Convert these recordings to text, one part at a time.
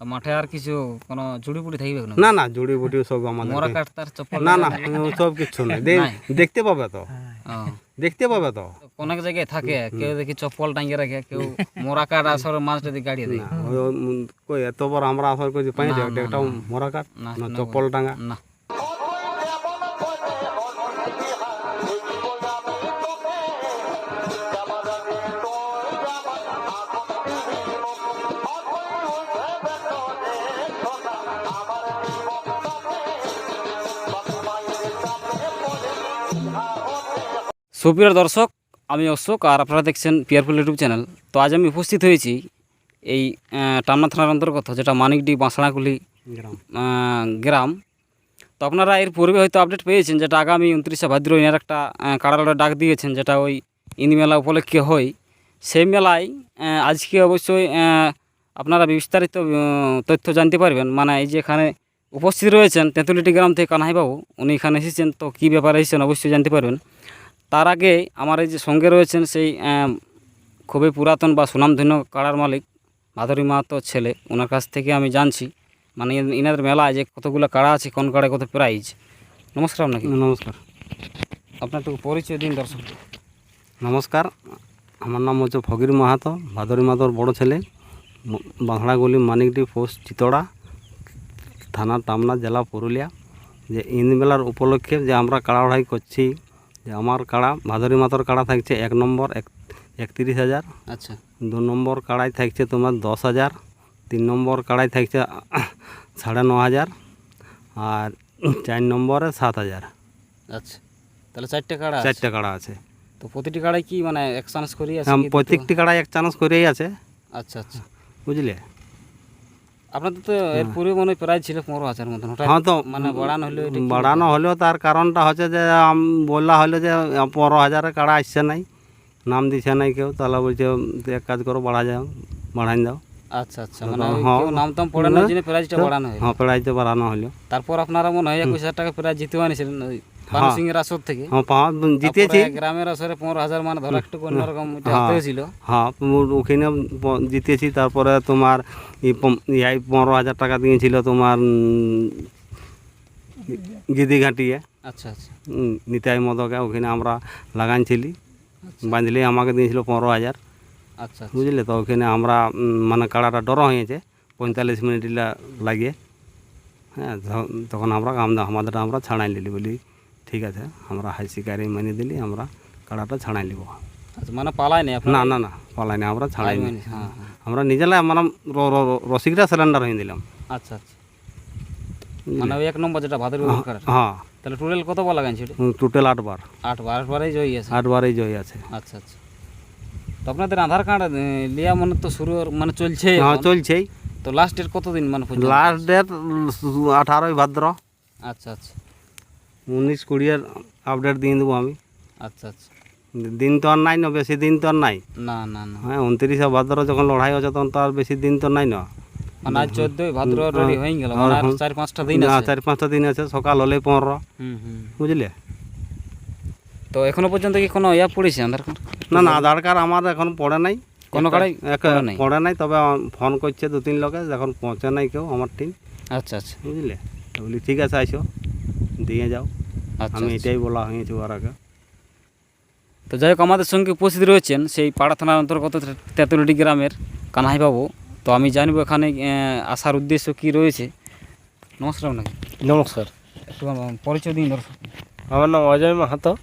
মাঠে আর কিছু কোনো জুড়ি পুড়ি থাকবে না না না জুড়ি বুটি সব আমাদের মোরা কাঠ তার চপ্পল না না সব কিছু নাই। দেখতে পাবে তো। দেখতে পাবে তো। অনেক জায়গায় থাকে কেউ দেখি চপ্পল টাঙ্গিয়ে রাখে কেউ মোরা কাঠ আসর মাছটা দিয়ে। গাড়িয়ে দেয় কই এত বড় আমরা আসর কই পাই একটা মরা কাঠ না, চপ্পল টাঙ্গা না। সুপ্রিয় দর্শক আমি অশোক আর আপনারা দেখছেন পিয়ারফুল ইউটিউব চ্যানেল তো আজ আমি উপস্থিত হয়েছি এই টামনা থানার অন্তর্গত যেটা মানিকডি বাঁশড়াগুলি গ্রাম। গ্রাম। তো আপনারা এর পূর্বে হয়তো আপডেট পেয়েছেন যেটা আগামী উনত্রিশে ভাদ্র এর একটা আহ, ডাক দিয়েছেন যেটা ওই ইন্দি মেলা উপলক্ষে হয়। সেই মেলায় আজকে অবশ্যই আপনারা বিস্তারিত তথ্য জানতে পারবেন। মানে এই যে এখানে উপস্থিত রয়েছেন তেঁতুলিটি গ্রাম থেকে কানাইবাবু উনি এখানে এসেছেন তো কী ব্যাপারে এসেছেন অবশ্যই জানতে পারবেন। তার আগে আমার এই যে সঙ্গে রয়েছেন সেই খুবই পুরাতন বা সুনামধন্য কাড়ার মালিক মাধুরী মাহাতোর ছেলে। ওনার কাছ থেকে আমি জানছি। মানে ইন- ইনাদের মেলায় যে কতগুলো কাড়া আছে কোন কাড়ায় কত প্রাইজ নমস্কার আপনাকে। নমস্কার। আপনার একটু পরিচয় দিন দর্শক। নমস্কার। আমার নাম হচ্ছে ফকির মাহাতো ভাদরী মাহাতোর বড় ছেলে। বাঁধড়াগুলি মানিকডি পোস্ট চিতড়া থানা টামনা জেলা পুরুলিয়া। যে ইন্দমেলার উপলক্ষে যে আমরা কাড়াড়াই করছি যে আমার কাড়া ভাদরী মাতর কাড়া থাকছে এক নম্বর এক একত্রিশ হাজার। আচ্ছা। দু নম্বর কাড়াই থাকছে তোমার দশ হাজার। তিন নম্বর কাড়াই থাকছে সাড়ে ন হাজার। আর চার নম্বরে সাত হাজার। আচ্ছা। তাহলে চারটে কাড়া চারটে কাড়া আছে। তো প্রতিটি কাড়ায় কি মানে এক চান্স করি আছে হ্যাঁ? প্রত্যেকটি কাড়াই এক চান্স করেই আছে। আচ্ছা আচ্ছা। বুঝলে? আপনাদের তো এর পূর্বে মনে হয় প্রাইজ ছিল পনেরো হাজার মতন হ্যাঁ তো মানে বাড়ানো হলো বাড়ানো হলেও তার কারণটা হচ্ছে যে বললা হলো যে পনেরো হাজারের কাড়া আসছে নাই নাম দিছে নাই কেউ তাহলে বলছে এক কাজ করো বাড়া যাও বাড়াই দাও। আচ্ছা আচ্ছা মানে হ্যাঁ। নাম টাম পড়ে না জন্য প্রাইজটা বাড়ানো হয় হ্যাঁ প্রাইজটা বাড়ানো হলো। তারপর আপনারা মনে হয় একুশ হাজার টাকা প্রাইজ জিতেও আনিছিলেন সিং এর আসর থেকে। হ্যাঁ জিতেছি। তারপরে গ্রামের আসরে পনেরো হাজার মানে ধরো একটু অন্যরকম এটা হয়েছিল। হ্যাঁ ওখানে জিতেছি তারপরে তোমার এই পনেরো হাজার টাকা দিয়েছিল তোমার গিদি ঘাটিয়ে আচ্ছা আচ্ছা। নিতাই মদকে ওখানে আমরা লাগানছিলি। বাঁধলে আমাকে দিয়েছিল পনেরো হাজার। আচ্ছা আচ্ছা। বুঝলে তো ওখানে আমরা মানে কাড়াটা ডর হয়েছে পঁয়তাল্লিশ মিনিট লা- লাগে হ্যাঁ তখন আমরা আমাদেরটা আমরা ছাড়াই নিলি বলি। ঠিক আছে আমরা হাই শিকারি মেনে দিলি আমরা কাড়াটা ছাড়াই নিব। আচ্ছা মানে পালাই নেই না না না পালাই না আমরা ছাড়াই নি হ্যাঁ হ্যাঁ। আমরা নিজেরা মানে র- র- র- রসিকরা সিলিন্ডার হয়ে দিলাম আচ্ছা আচ্ছা। মানে ওই এক নম্বর যেটা ভাদের হ্যাঁ তাহলে টোটাল কত বার লাগাইছে টোটাল আটবার আট বার। বারেই জয়ী আছে। আটবারই জয় আছে। আচ্ছা আচ্ছা। তো আপনাদের আধার কার্ড লিয়া মানে তো শুরু মানে চলছে হ্যাঁ চলছেই। তো লাস্ট ডেট কতদিন মানে লাস্ট ডেট আঠারোই ভাদ্র। আচ্ছা আচ্ছা। উনিশ কুড়িয়ের আপডেট দিয়ে দেবো আমি। আচ্ছা আচ্ছা। দিন তো আর নাই না বেশি দিন তো আর নাই। না না না। হ্যাঁ উনত্রিশে ভাদ্র যখন লড়াই হচ্ছে তখন তো আর বেশি দিন তো নাই না। মানে আজ চোদ্দই ভাদ্র রেডি হয়ে গেল। মানে আর চার পাঁচটা দিন না, আছে। চার পাঁচটা দিন আছে সকাল হলেই পনেরো। বুঝলে? তো এখনও পর্যন্ত কি কোনো ইয়া পড়েছে আধার কার্ড না না আধার কার্ড আমার এখন পড়ে নাই। কোনো নাই? পড়ে নাই তবে ফোন করছে দু তিন লোকে এখন পৌঁছে নাই কেউ আমার টিম আচ্ছা আচ্ছা। বুঝলে? বলি ঠিক আছে আইসো। দিয়ে যাও। আচ্ছা আমি এটাই বলা হয়েছে ওর আগে। তো যাই হোক আমাদের সঙ্গে উপস্থিত রয়েছেন সেই পাড়া থানার অন্তর্গত তেঁতুলিটি গ্রামের কানাইবাবু। তো আমি জানব এখানে আসার উদ্দেশ্য কি রয়েছে। নমস্কার আপনাকে। নমস্কার। একটু পরিচয় দিন দর্শক। আমার নাম অজয় মাহাতো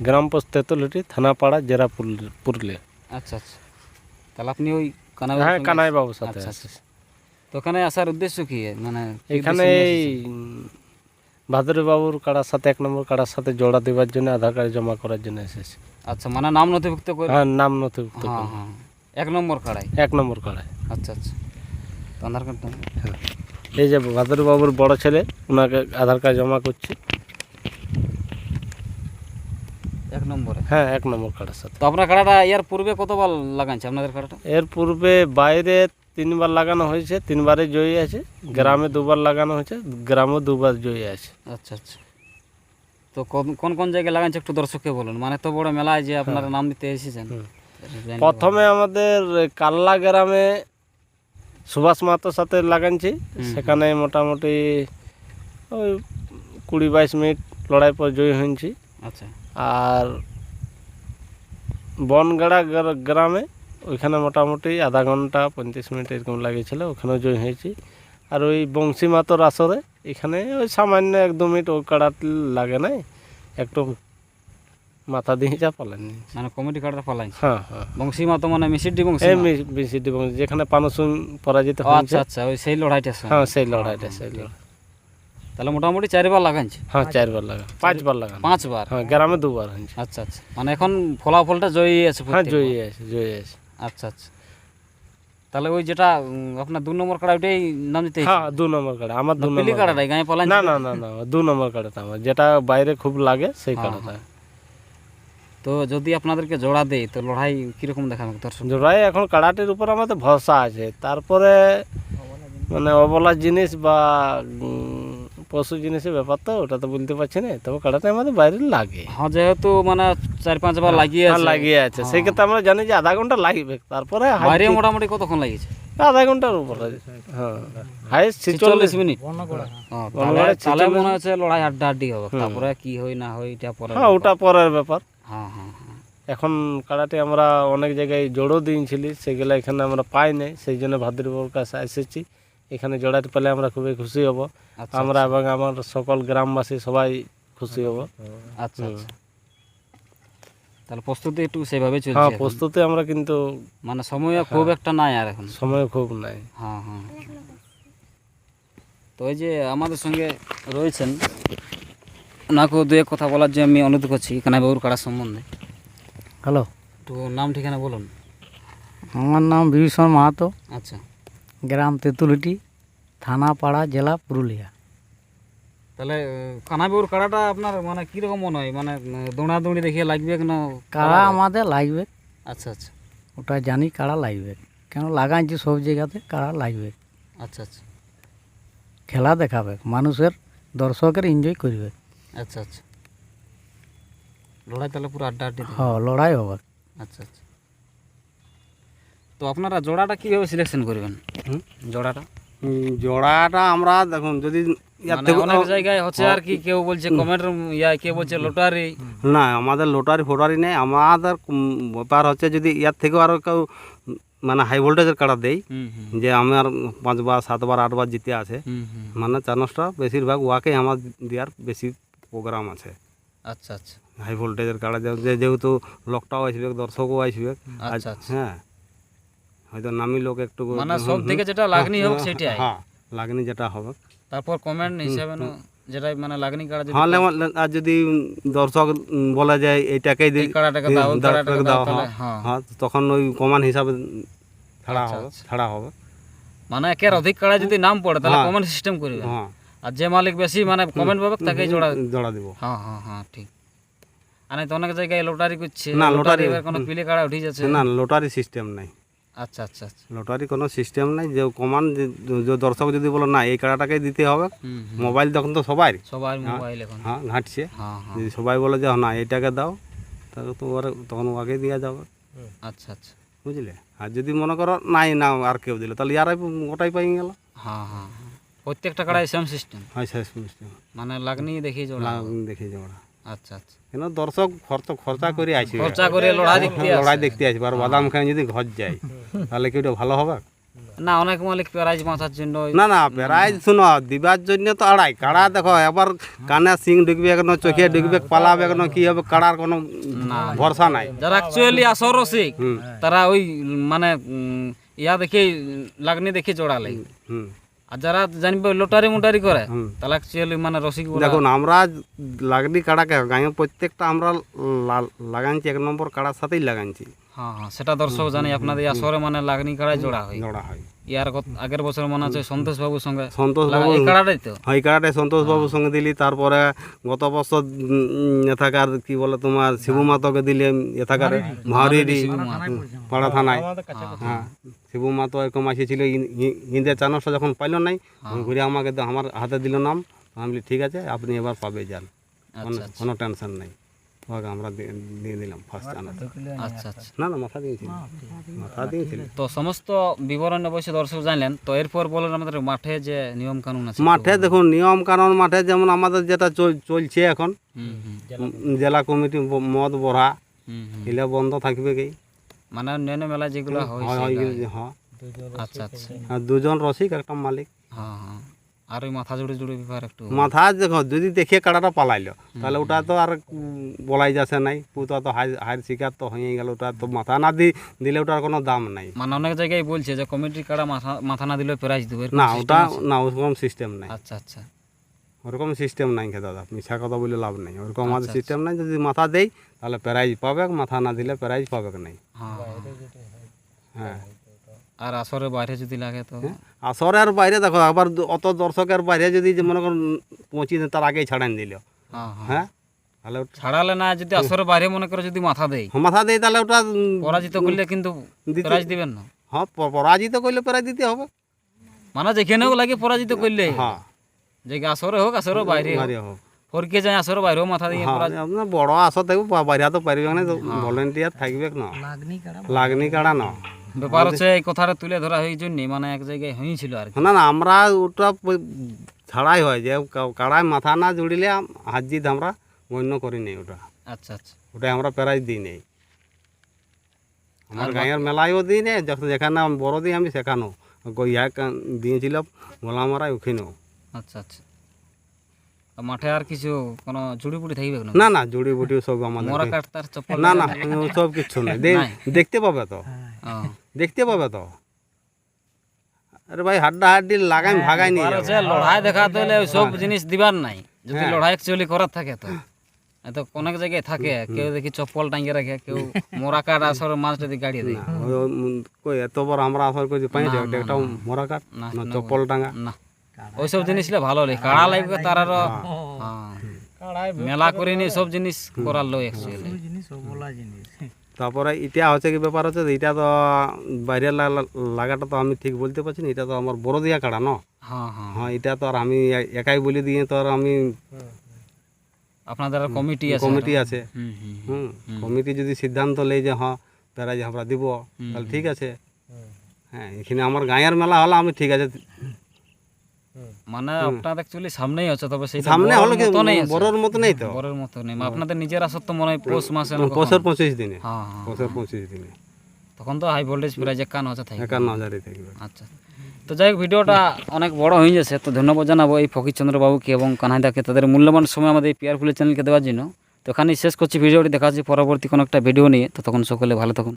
গ্রাম পোস্ট তেতুলটি থানাপাড়া জেলা পুরুলি- পুরুলিয়া আচ্ছা আচ্ছা। তাহলে আপনি ওই কানাইবাবুর হ্যাঁ সঙ্গে- কানাই বাবুর সাথে। আচ্ছা আচ্ছা তো ওখানে আসার উদ্দেশ্য কি? মানে এখানে এই বাবুর কাড়ার সাথে এক নম্বর কাড়ার সাথে জোড়া দেওয়ার জন্য আধার কার্ড জমা করার জন্য এসেছি। আচ্ছা মানে নাম নথিভুক্ত করে? হ্যাঁ নাম নথিভুক্ত হ্যাঁ হ্যাঁ। এক নম্বর কাড়াই এক নম্বর কাড়ায়। আচ্ছা আচ্ছা। আধার কার্ডটা? এই যে ভাদুরী বাবুর বড় ছেলে ওনাকে আধার কার্ড জমা করছি। এক নম্বরে? হ্যাঁ এক নম্বর কাড়ার সাথে। তো আপনার কাড়াটা এর পূর্বে কতবার লাগাইছে? আপনাদের কাড়াটা? এর পূর্বে বাইরে তিনবার লাগানো হয়েছে তিনবারে জয়ী আছে। গ্রামে দুবার লাগানো হয়েছে গ্রামে দুবার জয়ী আছে। আচ্ছা আচ্ছা। তো কোন কোন জায়গায় লাগাইছে একটু দর্শককে বলুন? মানে তো বড় মেলায় যে আপনারা নাম দিতে এসেছেন। প্রথমে আমাদের কাল্লা গ্রামে সুভাষ মাহাতোর সাথে লাগানছি। সেখানে মোটামুটি ওই কুড়ি বাইশ মিনিট লড়াই পর জয়ী হয়েছি। আচ্ছা। আর বনগাড়া গ্রামে ওইখানে মোটামুটি আধা ঘণ্টা পঁয়ত্রিশ মিনিট এরকম লাগিয়েছিল ওখানেও জয় হয়েছি। আর ওই বংশী মাতর আসরে এখানে ওই সামান্য এক দু মিনিট ওই কাড়াত লাগে নাই একটু মাথা দিয়ে যা পালেন। মানে কমিটি কার্ডটা পালাইছে হ্যাঁ হ্যাঁ। বংশী মা তো মানে মিসিডি বংশী এই মা? মি- বংশী যেখানে পানসুন পরাজিত হয়েছে। আচ্ছা আচ্ছা ওই সেই লড়াইটা। হ্যাঁ সেই লড়াইটা সেই লড়াই। তাহলে মোটামুটি চারবার লাগাইছে? হ্যাঁ চারবার লাগা পাঁচবার লাগানো পাঁচবার? হ্যাঁ গ্রামে দুবার হয়েছে। আচ্ছা আচ্ছা। মানে এখন ফলাফলটা জয়ী আছে হ্যাঁ। জয়ী আছে জয়ী আছে। আচ্ছা আচ্ছা। তাহলে ওই যেটা আপনার দু নম্বর কাড়া ওইটাই নাম দিতে হ্যাঁ দু নম্বর কাড়া আমার দু পিলি নম্বর কাড়াটাই গায়ে পালান না না না না দু নম্বর কাড়াটা আমার যেটা বাইরে খুব লাগে সেই হ্যাঁ, কাড়াটা। তো যদি আপনাদেরকে জোড়া দেয় তো লড়াই কীরকম দেখাবে দর্শক? জোড়াই এখন কাড়াটির উপর আমাদের ভরসা আছে তারপরে মানে অবলা জিনিস বা পশু জিনিসের ব্যাপার তো ওটা তো বলতে পারছি না তবে কাড়াটা আমাদের বাইরে লাগে। হ্যাঁ যেহেতু মানে চার পাঁচবার লাগিয়ে হ্যাঁ, আছে। লাগিয়ে আছে সেই ক্ষেত্রে আমরা জানি যে আধা ঘণ্টা লাগবে তারপরে বাইরে মোটামুটি কতক্ষণ লাগিয়েছে? আধা ঘণ্টার উপরে হ্যাঁ। হাইস্ট চল্লিশ ছিচল্লিশ মিনিট। ও, তাহলে মনে হচ্ছে লড়াই আড্ডা আড্ডি হবে। তারপরে কি হয় না হয় এটা পরে হ্যাঁ ওটা পরের ব্যাপার। হ্যাঁ হ্যাঁ হ্যাঁ। এখন কাড়াটি আমরা অনেক জায়গায় জোড়ও দিয়েছিলি সেগুলো এখানে আমরা পাই নাই সেই জন্য ভাদ্রবাবুর কাছে এসেছি। এখানে জোড়াটি পারলে আমরা খুবই খুশি হব। আচ্ছা আমরা এবং আমার সকল গ্রামবাসী সবাই খুশি হব। আচ্ছা আচ্ছা। তাহলে প্রস্তুতি একটু সেভাবে চলছে হ্যাঁ প্রস্তুতি আমরা কিন্তু মানে সময় খুব একটা নাই আর এখন। সময় খুব নাই। হ্যাঁ হ্যাঁ। তো এই যে আমাদের সঙ্গে রয়েছেন ওনাকেও দু এক কথা বলার যে আমি অনুরোধ করছি কানাইবাবুর কাড়া সম্বন্ধে? হ্যালো। তো নাম ঠিকানা বলুন। আমার নাম বিভীষণ মাহাতো। আচ্ছা। গ্রাম তেঁতুলিটি থানা পাড়া জেলা পুরুলিয়া। তাহলে কানাইবাবুর কাড়াটা আপনার মানে কীরকম মনে হয়? মানে দৌড়াদৌড়ি দেখিয়ে লাগবে কেন কাড়া আমাদের লাগবে। আচ্ছা আচ্ছা। ওটা জানি কাড়া লাগবে। কেন লাগাইছি সব জায়গাতে কাড়া লাগবে। আচ্ছা আচ্ছা। খেলা দেখাবে মানুষের দর্শকের এনজয় করবে। আচ্ছা আচ্ছা। লড়াই তাহলে পুরো আড্ডা আড্ডি হ লড়াই হবে। আচ্ছা আচ্ছা। তো আপনারা জোড়াটা কীভাবে সিলেকশন করবেন? হুম? জোড়াটা? জোড়াটা আমরা দেখুন যদি মানে অনেক জায়গায় হচ্ছে আর কি কেউ বলছে কমেন্ট ইয়া কেউ বলছে লটারি না আমাদের লোটারি ফোটারি নেই। আমাদের ব্যাপার হচ্ছে যদি ইয়ার থেকেও আরও কেউ মানে হাই ভোল্টেজের কাটা দেই যে আমার পাঁচবার সাতবার আটবার জিতে আছে মানে চানসটা বেশিরভাগ ওয়াকেই আমার দেওয়ার বেশি প্রোগ্রাম আছে। আচ্ছা আচ্ছা। হাই ভোল্টেজের যে যেহেতু লোকটাও আসবে দর্শকও আসবে। আচ্ছা আচ্ছা। হ্যাঁ। হয়তো নামি লোক একটু মানে সব থেকে যেটা লাগনি হোক সেটাই। হ্যাঁ লাগনি যেটা হবে। তারপর কমেন্ট হিসাবে যেটা মানে লাগনি কাড়া যদি হ্যাঁ আর যদি দর্শক বলে যে এইটাকেই দিই কাড়াটাকে দাও কাড়াটাকে দাও, হ্যাঁ। হ্যাঁ। হ্যাঁ তখন ওই কমান হিসাবে ছাড়া আচ্ছা, হবে আচ্ছা। ছাড়া হবে। মানে একের অধিক কাড়া যদি নাম পড়ে তাহলে হ্যাঁ। কমেন্ট সিস্টেম করবে। হ্যাঁ। আর যে মালিক বেশি মানে কমেন্ট পাবে তাকেই জোড়া জোড়া দিব। হ্যাঁ হ্যাঁ হ্যাঁ ঠিক। আর তো অনেক জায়গায় লটারি করছে না, লটারি- কোনো পিলে কাড়া উঠে যাচ্ছে। না লটারি সিস্টেম নাই। আচ্ছা আচ্ছা আচ্ছা। লটারি কোনো সিস্টেম নাই যে কমান যে- দর্শক যদি বলো না এই কাড়াটাকেই দিতে হবে। মোবাইল তখন তো সবাই। সবার মোবাইল এখন। হ্যাঁ ঘাঁটছে। হ্যাঁ হ্যাঁ। যদি সবাই বলে যে না এইটাকে দাও তাহলে তো ওর তখন ওকে দেওয়া যাবে। আচ্ছা আচ্ছা। বুঝলে? আর যদি মনে করো নাই না আর কেউ দিল তাহলে ইয়ারাই ওটাই পাই গেল। হ্যাঁ হ্যাঁ হ্যাঁ। প্রত্যেকটা কাড়াই সেম সিস্টেম হয় সেম সিস্টেম মানে লাগনি দেখি জোড়া। দেখে যাওয়া আচ্ছা আচ্ছা। কেন দর্শক খরচ খরচা করে আসবে খরচা করে লড়াই দেখতে আসে। লড়াই দেখতে আসবে আর বাদাম খাই যদি ঘর যায়। তাহলে কি ওটা ভালো হবে? না অনেক মালিক প্যারাইজ মাথার জন্য না না প্রাইজ শুনো দিবার জন্য তো আড়াই কাড়া দেখো এবার কানে সিং ঢুকবে কেন চোখে ঢুকবে পালাবে কেন কি হবে কাড়ার কোনো ভরসা নাই। যারা অ্যাকচুয়ালি আসর রসিক তারা ওই মানে ইয়া দেখে লাগনি দেখে জোড়ালে। হুম। আর যারা জানবে লটারি মোটারি করে তাহলে অ্যাকচুয়ালি মানে রসিক দেখুন আমরা লাগনি কাড়াকে গাঁয়ে প্রত্যেকটা আমরা লাগাইছি এক নম্বর কাড়ার সাথেই লাগাইছি। হ্যাঁ হ্যাঁ সেটা দর্শক জানি আপনাদের আসরে মানে লাগনি কাড়াই জোড়া হয়। জোড়া হয়। ইয়ার আগের বছর মনে আছে সন্তোষ বাবুর সঙ্গে? সন্তোষ বাবু কাড়াটাই তো। ওই কাড়াটাই সন্তোষ বাবুর সঙ্গে দিলি তারপরে গত বছর এথাকার কি বলে তোমার শিবু মাতকে দিলে এথাকার ভাওরিডি পাড়া থানায়। হ্যাঁ শিবু মাতো এরকম আসেছিল হিন্দে চানসটা যখন পাইল নাই ঘুরে আমাকে তো আমার হাতে দিল নাম। আমি ঠিক আছে আপনি এবার পাবে যান। কোনো আচ্ছা। আচ্ছা কোনো টেনশন নাই। ওকে আমরা দিয়ে দিলাম ফার্স্ট চানা আচ্ছা আচ্ছা। না না মাথা দিয়েছিল মাথা দিয়েছিল তো সমস্ত বিবরণ অবশ্যই দর্শক জানলেন তো এরপর বলেন আমাদের মাঠে যে নিয়ম কানুন আছে। মাঠে দেখুন নিয়ম কানুন মাঠে যেমন আমাদের যেটা চল- চলছে এখন জেলা কমিটি মদ বড়া। এগুলো বন্ধ থাকবে কি? মানে অন্যান্য মেলা যেগুলো হয় হয় আচ্ছা আচ্ছা। আর দুজন রসিক একটা মালিক। হ্যাঁ হ্যাঁ। আর ওই মাথা জুড়ে জুড়ে ব্যাপার একটু মাথা দেখো যদি দেখে কাড়াটা পালাইলো তাহলে ওটা তো আর বলাই যাচ্ছে নাই। পুতা তো হাই হাইর শিকার তো হয়ে গেল ওটা তো মাথা না দিলে ওটার কোনো দাম নাই। মানে অনেক জায়গায় বলছে যে কমিটির কাড়া মাথা মাথা না দিলে প্রাইজ দেবে না ওটা না ওরকম সিস্টেম নাই। আচ্ছা আচ্ছা। ওরকম সিস্টেম নাই খে দাদা মিছা কথা বলে লাভ নাই। ওরকম আমাদের আচ্ছা, সিস্টেম নাই যদি মাথা দেই তাহলে প্রাইজ পাবে মাথা না দিলে প্রাইজ পাবে নাই। হ্যাঁ। হ্যাঁ। আর আসরের বাইরে যদি লাগে তো? আসরের বাইরে দেখো আবার অত দর্শকের বাইরে যদি যে মনে করুন পঁচিশ তার আগেই ছাড়ান দিল। হ্যাঁ হ্যাঁ। হ্যাঁ? তাহলে ছাড়ালে না যদি আসরের বাইরে মনে করে যদি মাথা দেয়। মাথা দেই তাহলে ওটা পরাজিত করলে কিন্তু প্রাইজ দিবেন না। হ্যাঁ পরাজিত করলে প্রাইজ দিতে হবে। মানে যেখানেও লাগে পরাজিত করলে। হ্যাঁ। যে আসরে হোক আসরের বাইরে হোক। হোক। ফরকে যায় আসরের বাইরেও মাথা দিয়ে হ্যাঁ পরাজিত। বড় আসর থাকবে বাইরে তো পারবে না ভলেন্টিয়ার থাকবে না। লাগনি কাড়া। লাগনি কাড়া না। ব্যাপার হচ্ছে এই কথাটা তুলে ধরা হয়ে জন্য মানে এক জায়গায় হয়েছিল আর কি। না না আমরা ওটা ছাড়াই হয় যে কাড়ায় মাথা না জুড়িলে হাত জিত আমরা গণ্য করি নেই ওটা। আচ্ছা আচ্ছা। ওটা আমরা প্রাইজ দিই নেই। আমার গাঁয়ের মেলায়ও দিই নেই যখন বড় দিই আমি সেখানেও। ইয়া দিয়েছিলাম গোলামারায় ওখানেও। আচ্ছা আচ্ছা। মাঠে আর কিছু কোনো জুড়ি পুড়ি থাকবে না? না না জুড়ি বুটি সব আমাদের মোরা কাটতার চপ্পল না না সব কিছু নেই। দেখতে পাবে তো। দেখতে পাবে তো। আরে ভাই হাড্ডা হাড্ডি লাগাই ভাগাই নিয়ে আর লড়াই দেখাতে হলে সব জিনিস দিবার নাই। যদি হ্যাঁ। লড়াই অ্যাকচুয়ালি করার থাকে তো। এত অনেক জায়গায় থাকে কেউ দেখি চপ্পল টাঙ্গিয়ে রাখে কেউ মোরা কাঠ আসর মাছ যদি গাড়িয়ে দেয়। কই এত বড় আমরা আসর করছি পাই একটা মরা কাঠ না, না না, চপ্পল টাঙ্গা না। ওইসব জিনিস ভালো লাগে। কাড়া লাগবে তার আরও হ্যাঁ। মেলা করে নিয়ে সব জিনিস করার লো অ্যাকচুয়ালি জিনিস বলা জিনিস। তারপরে এটা হচ্ছে কি ব্যাপার হচ্ছে যে এটা তো বাইরে লাগাটা তো আমি ঠিক বলতে পারছি না এটা তো আমার বড় দিয়া কাড়া ন? হ্যাঁ হ্যাঁ। হ্যাঁ এটা তো আর আমি একাই বলে দিয়ে তো আর আমি আপনাদের কমিটি আছে কমিটি আছে। হুম কমিটি যদি সিদ্ধান্ত নেই যে হ্যাঁ প্যারাজ আমরা দিব তাহলে ঠিক আছে। হ্যাঁ এখানে আমার গাঁয়ের মেলা হলে আমি ঠিক আছে। মানে আপনাদের অ্যাকচুয়ালি সামনেই আছে তবে সেই সামনে হলো কি বড়োর মতো নেই তো? বড়ের মতো নেই আপনাদের নিজের আসর তো মনে হয় পৌষ মাসে না? পঁচিশ পঁচিশ দিনে। হ্যাঁ হ্যাঁ পঁচিশ পঁচিশ দিনে। তখন তো হাই ভোল্টেজ প্রায় একান্ন হাজার থাকবে। আচ্ছা। তো যাই হোক ভিডিওটা অনেক বড় হয়ে যাচ্ছে তো ধন্যবাদ জানাব এই ফকিরচন্দ্র বাবুকে এবং কানাইদাকে তাদের মূল্যবান সময় আমাদের এই পিয়ারফুলের চ্যানেলকে দেওয়ার জন্য। তো এখানেই শেষ করছি ভিডিওটি দেখা যাচ্ছে পরবর্তী কোনো একটা ভিডিও নিয়ে। তো তখন সকলে ভালো থাকুন।